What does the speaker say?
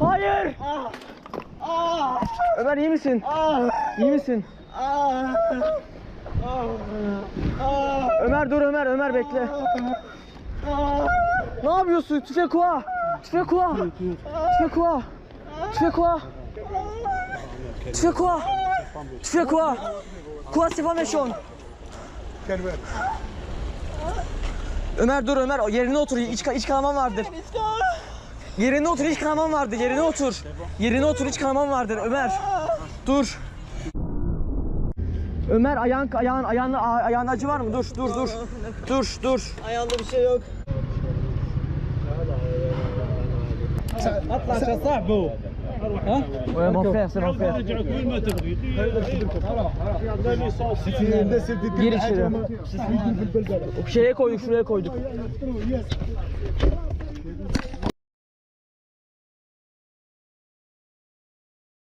Hayır. Ömer iyi misin? İyi misin? Ömer dur Ömer, Ömer bekle. Ne yapıyorsun? Quoi? Tu fais quoi? Quoi c'est pas méchant? Ömer dur Ömer yerine otur iç, iç kanaman vardır. Yerine otur iç kanaman vardır yerine otur. Yerine otur iç kanaman vardır Ömer. Dur. Ömer ayağın ayağın ayağın ayağın acı var mı? Dur dur dur. Dur dur. Ayağında bir şey yok. اطلع يا صاحبه Ouais mon frère c'est mon frère. رجعوا كل ما تبغي Gir içeri. Şeye koyduk şuraya koyduk.